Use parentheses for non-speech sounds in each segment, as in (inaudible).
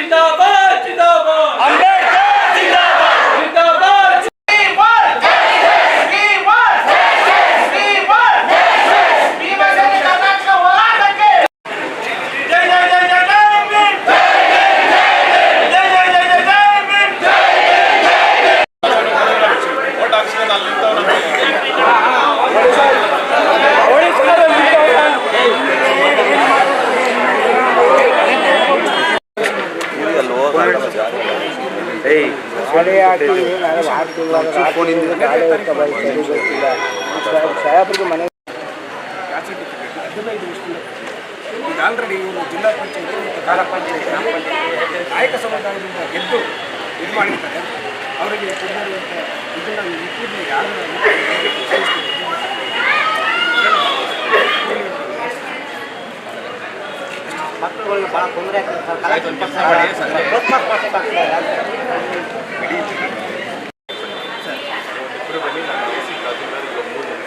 जिंदाबाद ಸಾಹೇಬ್ರಿಗೆ ಮನೆ ಹದಿನೈದು ವರ್ಷದಿಂದ ಈಗ ಆಲ್ರೆಡಿ ಇವರು ಜಿಲ್ಲಾ ಪಂಚಾಯತಿ ಮತ್ತು ತಾಲೂಕ್ ಪಂಚಾಯತ್ ಗ್ರಾಮ ಪಂಚಾಯತ್ ನಾಯಕ ಸಮುದಾಯದಿಂದ ಗೆದ್ದು ಇದು ಮಾಡಿರ್ತಾರೆ ಅವರಿಗೆ ಇದನ್ನು ಯಾರು ಮಕ್ಕಳುಗಳು ಭಾಳ ತೊಂದರೆ ಆಗ್ತದೆ ಸರ್.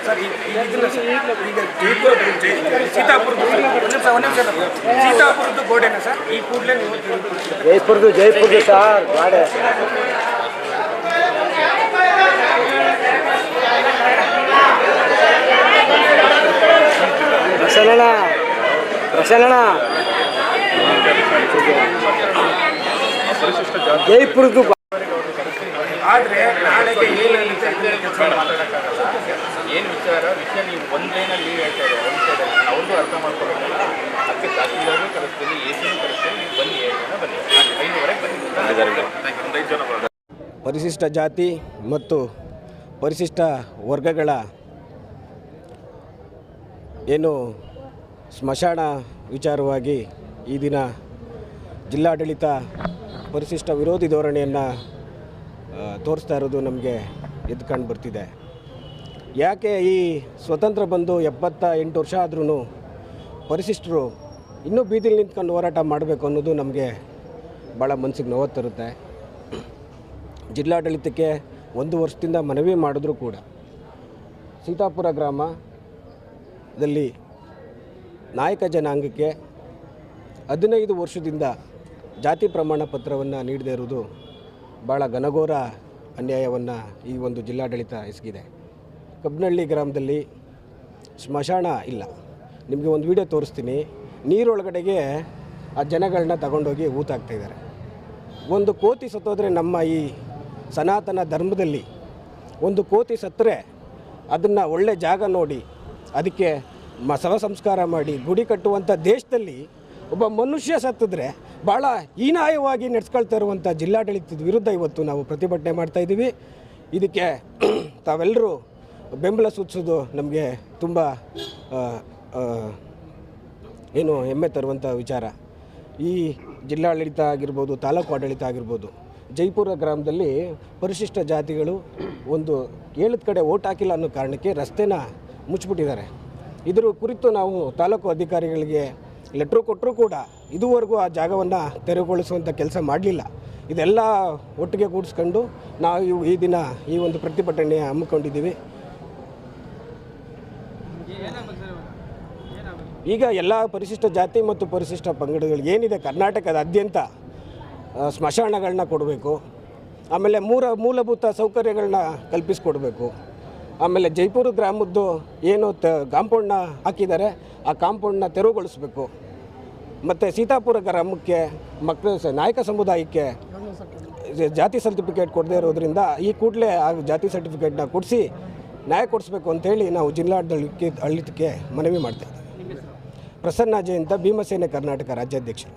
ಸರ್ ಈಗ ಜೈಪುರ ಸೀತಾಪುರದ ಗೋಡೆನ ಸರ್? ಈ ಕೂಡಲೇ ನೀವು. ಜೈಪುರದು ಜೈಪುರದು ಸರ್. ಗಾಡೆ. ಪ್ರಸನ್ನ ಪ್ರಸನ್ನಣ ಜೈಪುರದ್ದು ಆದರೆ ನಾಳೆಗೆ ಮಾತಾಡೋಕ್ಕಾಗಲ್ಲ. ಏನು ವಿಚಾರ? ವಿಷಯ ನೀವು ಒಂದು ಲೈನಲ್ಲಿ ನೀವು ಹೇಳ್ತಾ ಇದ್ದಾರೆ? ಒಂದು ಸೈಡಲ್ಲಿ ಅವ್ರಿಗೂ ಅರ್ಥ ಮಾಡ್ಕೊಬೇಕಲ್ಲ ಅದಕ್ಕೆ ಕಳಿಸ್ತೀನಿ ಎ ಸಿನೂ ನೀವು ಬನ್ನಿ ಏಳು ಜನ ಬನ್ನಿ. ಐದುವರೆಗೆ ಬನ್ನಿ. ಒಂದು ಐದು ಜನ ಬರೋದು ಪರಿಶಿಷ್ಟ ಜಾತಿ ಮತ್ತು ಪರಿಶಿಷ್ಟ ವರ್ಗಗಳ ಏನು ಸ್ಮಶಾನ ವಿಚಾರವಾಗಿ ಈ ದಿನ ಜಿಲ್ಲಾಡಳಿತ ಪರಿಶಿಷ್ಟ ವಿರೋಧಿ ಧೋರಣೆಯನ್ನು ತೋರಿಸ್ತಾ ಇರೋದು ನಮಗೆ ಎದ್ದು ಕಂಡು ಬರ್ತಿದೆ. ಯಾಕೆ ಈ ಸ್ವತಂತ್ರ ಬಂದು ಎಪ್ಪತ್ತ ಎಂಟು ವರ್ಷ ಆದ್ರೂ ಪರಿಶಿಷ್ಟರು ಇನ್ನೂ ಬೀದಿಲಿ ನಿಂತ್ಕೊಂಡು ಹೋರಾಟ ಮಾಡಬೇಕು ಅನ್ನೋದು ನಮಗೆ ಭಾಳ ಮನಸ್ಸಿಗೆ ನೋವು ತರುತ್ತೆ. ಜಿಲ್ಲಾಡಳಿತಕ್ಕೆ ಒಂದು ವರ್ಷದಿಂದ ಮನವಿ ಮಾಡಿದ್ರೂ ಕೂಡ ಸೀತಾಪುರ ಗ್ರಾಮದಲ್ಲಿ ನಾಯಕ ಜನಾಂಗಕ್ಕೆ ಹದಿನೈದು ವರ್ಷದಿಂದ ಜಾತಿ ಪ್ರಮಾಣ ಪತ್ರವನ್ನು ನೀಡದೇ ಇರುವುದು ಭಾಳ ಘನಘೋರ ಅನ್ಯಾಯವನ್ನು ಈ ಒಂದು ಜಿಲ್ಲಾಡಳಿತ ಎಸಗಿದೆ. ಕಬ್ನಹಳ್ಳಿ ಗ್ರಾಮದಲ್ಲಿ ಸ್ಮಶಾನ ಇಲ್ಲ. ನಿಮಗೆ ಒಂದು ವಿಡಿಯೋ ತೋರಿಸ್ತೀನಿ. ನೀರೊಳಗಡೆಗೆ ಆ ಜನಗಳನ್ನ ತಗೊಂಡೋಗಿ ಊತಾಗ್ತಾ ಇದ್ದಾರೆ. ಒಂದು ಕೋತಿ ಸತ್ತೋದ್ರೆ ನಮ್ಮ ಈ ಸನಾತನ ಧರ್ಮದಲ್ಲಿ ಒಂದು ಕೋತಿ ಸತ್ತರೆ ಅದನ್ನು ಒಳ್ಳೆ ಜಾಗ ನೋಡಿ, ಅದಕ್ಕೆ ಮ ಸಂಸ್ಕಾರ ಮಾಡಿ, ಗುಡಿ ಕಟ್ಟುವಂಥ ದೇಶದಲ್ಲಿ ಒಬ್ಬ ಮನುಷ್ಯ ಸತ್ತಿದ್ರೆ ಭಾಳ ಹೀನಾಯವಾಗಿ ನಡೆಸ್ಕೊಳ್ತಾ ಇರುವಂಥ ಜಿಲ್ಲಾಡಳಿತದ ವಿರುದ್ಧ ಇವತ್ತು ನಾವು ಪ್ರತಿಭಟನೆ ಮಾಡ್ತಾ ಇದ್ದೀವಿ. ಇದಕ್ಕೆ (clears throat) ತಾವೆಲ್ಲರೂ ಬೆಂಬಲ ಸೂಚಿಸೋದು ನಮಗೆ ತುಂಬ ಏನು ಹೆಮ್ಮೆ ತರುವಂಥ ವಿಚಾರ. ಈ ಜಿಲ್ಲಾಡಳಿತ ಆಗಿರ್ಬೋದು, ತಾಲೂಕು ಆಡಳಿತ ಆಗಿರ್ಬೋದು, ಜೈಪುರ ಗ್ರಾಮದಲ್ಲಿ ಪರಿಶಿಷ್ಟ ಜಾತಿಗಳು ಒಂದು ಏಳದ ಕಡೆ ಓಟ್ ಹಾಕಿಲ್ಲ ಅನ್ನೋ ಕಾರಣಕ್ಕೆ ರಸ್ತೆನ ಮುಚ್ಚಿಬಿಟ್ಟಿದ್ದಾರೆ. ಇದರ ಕುರಿತು ನಾವು ತಾಲೂಕು ಅಧಿಕಾರಿಗಳಿಗೆ ಲೆಟ್ರು ಕೊಟ್ಟರೂ ಕೂಡ ಇದುವರೆಗೂ ಆ ಜಾಗವನ್ನು ತೆರವುಗೊಳಿಸುವಂಥ ಕೆಲಸ ಮಾಡಲಿಲ್ಲ. ಇದೆಲ್ಲ ಒಟ್ಟಿಗೆ ಕೂಡಿಸ್ಕೊಂಡು ನಾವು ಇವು- ಈ ದಿನ ಈ ಒಂದು ಪ್ರತಿಭಟನೆ ಹಮ್ಮಿಕೊಂಡಿದ್ದೀವಿ. ಈಗ ಎಲ್ಲ ಪರಿಶಿಷ್ಟ ಜಾತಿ ಮತ್ತು ಪರಿಶಿಷ್ಟ ಪಂಗಡಗಳು ಏನಿದೆ ಕರ್ನಾಟಕದಾದ್ಯಂತ ಸ್ಮಶಾನಗಳನ್ನ ಕೊಡಬೇಕು. ಆಮೇಲೆ ಮೂರ, ಮೂಲಭೂತ ಸೌಕರ್ಯಗಳನ್ನ ಕಲ್ಪಿಸ್ಕೊಡ್ಬೇಕು. ಆಮೇಲೆ ಜೈಪುರ ಗ್ರಾಮದ್ದು ಏನು ತ, ಕಾಂಪೌಂಡ್ನ ಹಾಕಿದ್ದಾರೆ, ಆ ಕಾಂಪೌಂಡ್ನ ತೆರವುಗೊಳಿಸ್ಬೇಕು. ಮತ್ತು ಸೀತಾಪುರ ಗ್ರಾಮಕ್ಕೆ ಮಕ್ಕಳ ನಾಯಕ ಸಮುದಾಯಕ್ಕೆ ಜಾತಿ ಸರ್ಟಿಫಿಕೇಟ್ ಕೊಡದೇ ಇರೋದ್ರಿಂದ ಈ ಕೂಡಲೇ ಆ ಜಾತಿ ಸರ್ಟಿಫಿಕೇಟ್ನ ಕೊಡಿಸಿ ನ್ಯಾಯ ಕೊಡಿಸ್ಬೇಕು ಅಂತೇಳಿ ನಾವು ಜಿಲ್ಲಾಡಳಿತಕ್ಕೆ ಮನವಿ ಮಾಡ್ತಾ ಇದ್ದೀವಿ. ಪ್ರಸನ್ನ ಜಯಂತ ಭೀಮಸೇನೆ ಕರ್ನಾಟಕ ರಾಜ್ಯಾಧ್ಯಕ್ಷರು.